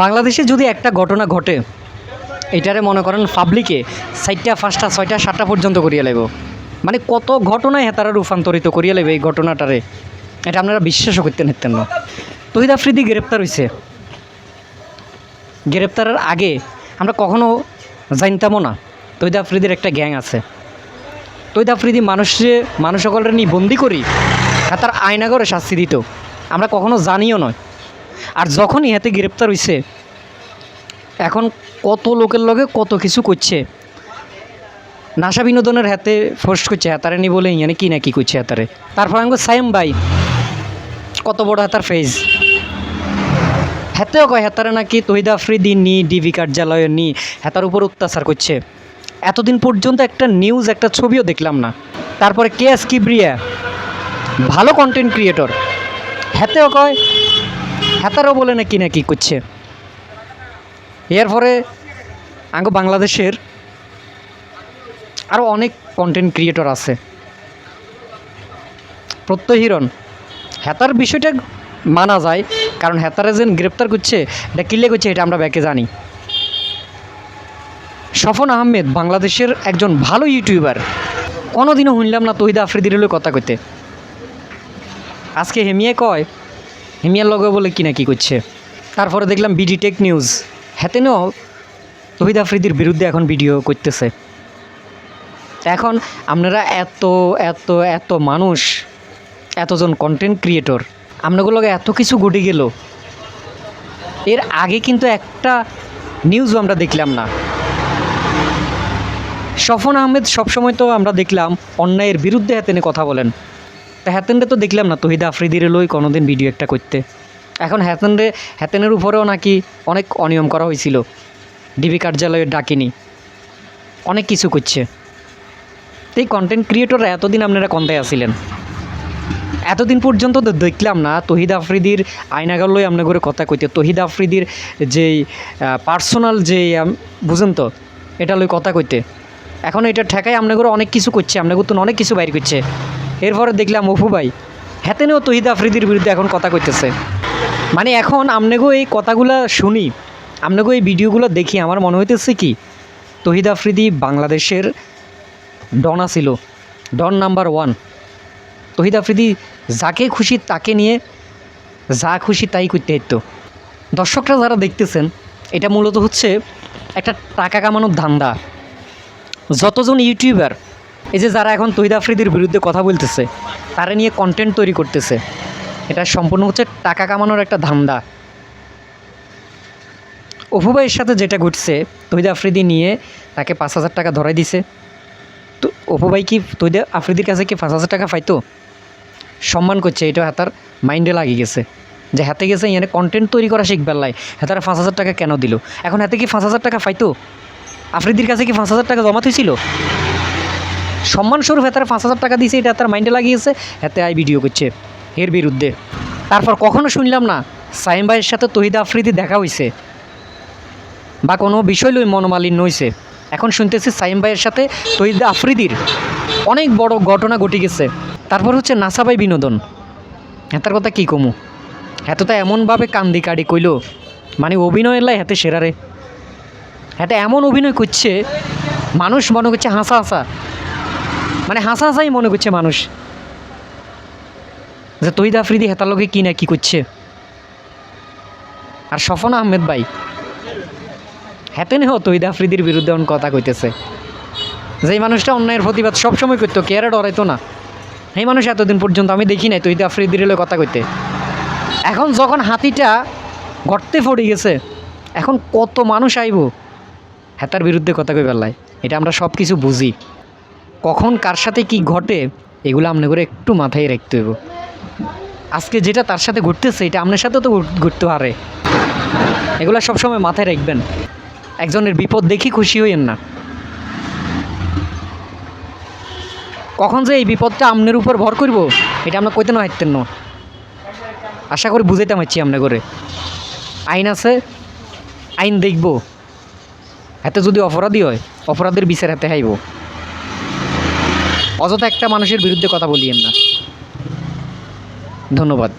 বাংলাদেশে যদি একটা ঘটনা ঘটে, এটারে মনে করেন পাবলিকে চারটা, পাঁচটা, ছয়টা, সাতটা পর্যন্ত করিয়া লাগব মানে কত ঘটনায় হেতারা রূপান্তরিত করিয়া লাগবে এই ঘটনাটারে। এটা আপনারা বিশ্বাসও করতে নিতেন না। তহিদ আফ্রিদি গ্রেপ্তার হয়েছে গ্রেপ্তারের আগে আমরা কখনো জানতামও না তহিদ আফ্রিদির একটা গ্যাং আছে। তহিদ আফ্রিদি মানুষে মানুষ সকলের নিয়ে বন্দি করি তার আয়নাগরে শাস্তি দিত। আমরা কখনো জানিও নয়। আর যখন ইহাতে গ্রেপ্তার হইছে, এখন কত লোকের লগে কত কিছু করছে? নাসা বিনোদনের হাতে ফোর্স করছে, হাতারে নি বলে ইয়ানে কি না কি করছে হাতারে? তারপর আমি সাইম ভাই, কত বড় হাতার ফেজ? হেতেও কয়, হেতারে নাকি তহিদা আফ্রিদি নি, ডিবি কার্যালয়ে নি, হেতার উপর অত্যাচার করছে। এতদিন পর্যন্ত একটা নিউজ একটা ছবিও দেখলাম না। তারপরে কে এস কিব্রিয়া, ভালো কন্টেন্ট ক্রিয়েটর হেতেও কয় হেতারও বলে নাকি না কি করছে? এর পরে আঙ্গ বাংলাদেশের আরও অনেক কন্টেন্ট ক্রিয়েটর আছে। প্রত্যহিরণ হেতার বিষয়টা মানা যায়, কারণ হেতারে যেন গ্রেপ্তার করছে, এটা কিলে করছে, এটা আমরা ব্যাকে জানি। সফন আহমেদ, বাংলাদেশের একজন ভালো ইউটিউবার। কোনোদিনও শুনলাম না তহিদা আফ্রিদির কথা কইতে। আজকে হেমিয়ে কয় হেমিয়ার লগে বলে কি না কি করছে? তারপরে দেখলাম বিডি টেক নিউজ হেতেনেও তহিদ আফ্রিদির বিরুদ্ধে এখন ভিডিও করতেছে। এখন আপনারা এত এত এত মানুষ, এতজন কন্টেন্ট ক্রিয়েটর আপনাগুলোকে এত কিছু ঘটে গেল। এর আগে কিন্তু একটা নিউজও আমরা দেখলাম না। সফন আহমেদ সবসময় তো আমরা দেখলাম অন্যায়ের বিরুদ্ধে হাতেনে কথা বলেন। তা হ্যাতেনরে তো দেখলাম না, তহিদ আফ্রিদির লই কোনোদিন ভিডিও একটা করতে। এখন হ্যাতেনরে হ্যাতেনের উপরেও নাকি অনেক অনিয়ম করা হয়েছিল। ডিবি কার্যালয়ে ডাকিনি। অনেক কিছু করছে। এই কন্টেন্ট ক্রিয়েটররা এতদিন আপনারা কন্তায় আসিলেন এতদিন পর্যন্ত তো দেখলাম না, তহিদ আফ্রিদির আয়নাগার লই আপনার করে কথা কইতে। তহিদ আফ্রিদির যেই পার্সোনাল যে বুঝেন তো, এটা লই কথা কইতে। এখন এটা ঠেকায় আপনার করে অনেক কিছু করছে, আপনার তো অনেক কিছু বাইর করছে। এরপরে দেখলাম, অপু ভাই হেতেনেও তহিদ আফ্রিদির বিরুদ্ধে এখন কথা কইতেছে। মানে এখন আপনাকেও এই কথাগুলো শুনি আপনাকেও এই ভিডিওগুলো দেখি, আমার মনে হইতেছে কি, তহিদ আফ্রিদি বাংলাদেশের ডন ছিল don number one. Tohid Afridi যাকে খুশি তাকে নিয়ে যা খুশি তাই করতে হইত। দর্শকরা যারা দেখতেছেন, এটা মূলত হচ্ছে একটা টাকা কামানোর ধান্দা। যতজন ইউটিউবার এই যে যারা এখন তহিদ আফ্রিদির বিরুদ্ধে কথা বলতেছে, তারা নিয়ে কন্টেন্ট তৈরি করতেছে। এটা সম্পূর্ণ হচ্ছে টাকা কামানোর একটা ধান্দা। অপু ভাইয়ের সাথে যেটা ঘটছে তহিদ আফ্রিদি নিয়ে তাকে পাঁচ হাজার টাকা ধরাই দিছে। তো অপু ভাই কি তহিদ আফ্রিদির কাছে কি পাঁচ হাজার টাকা পাইতো? সম্মান করছে, এটা হাতার মাইন্ডে লাগিয়ে গেছে। যে হাতে গেছে এখানে কন্টেন্ট তৈরি করা শিখবার লাই হাতার পাঁচ হাজার টাকা কেন দিল? এখন হাতে কি পাঁচ হাজার টাকা পাইতো? আফ্রিদির কাছে কি পাঁচ হাজার টাকা জমা হয়েছিল সম্মানস্বরূপ হাতার পাঁচ হাজার টাকা দিয়েছে, এটা তার মাইন্ডে লাগিয়েছে হাতে আই ভিডিও করছে এর বিরুদ্ধে। তারপর কখনো শুনলাম না, সাইম ভাইয়ের সাথে তহিদ আফ্রিদি দেখা হয়েছে বা কোনো বিষয় লই মনোমালিন্য হয়েছে এখন শুনতেছি সাইম ভাইয়ের সাথে তহিদ আফ্রিদির অনেক বড় ঘটনা ঘটে গেছে। তারপর হচ্ছে নাসাবাই বিনোদন। হেতার কথা কী কমু? এত তো এমনভাবে কান্দি কাড়ি কইল মানে অভিনয়ের লাই হাতে সেরারে হাতে এমন অভিনয় করছে, মানুষ মনে করছে হাসা হাসা। মানে হাসা হাসাই মনে করছে মানুষ। যে তহিদ আফ্রিদি হেতার লোকে কী না কী করছে? আর সফন আহমেদ ভাই হেতে নেহ তহিদ আফ্রিদির বিরুদ্ধে অন কথা কইতেছে। যেই মানুষটা অন্যায়ের প্রতিবাদ সবসময় করতো, কেয়ারে ডরাইতো না। এই মানুষ এতদিন পর্যন্ত আমি দেখি নাই তহিদ আফ্রিদির কথা কইতে। এখন যখন হাতিটা গর্তে পড়ে গেছে, এখন কত মানুষ আইব হেতার বিরুদ্ধে কথা কই বেলায় এটা আমরা সব কিছু বুঝি। কখন কার সাথে কি ঘটে, এগুলো আপনি করে একটু মাথায় রাখতে হইব। আজকে যেটা তার সাথে ঘটতেছে, এটা আপনার সাথেও তো ঘট- ঘটতে পারে। এগুলো সবসময় মাথায় রাখবেন। একজনের বিপদ দেখি খুশি হইয়েন না। কখন যে এই বিপদটা আপনার উপর ভর করব, এটা আমরা কইতে না হাঁটতেন না। আশা করি বুঝাইতে পারছি আপনার করে। আইন আছে, আইন দেখব। এতে যদি অপরাধী হয়, অপরাধের বিচার হাতে হাইব। অযথা একটা মানুষের বিরুদ্ধে কথা বলিয়েন না ধন্যবাদ।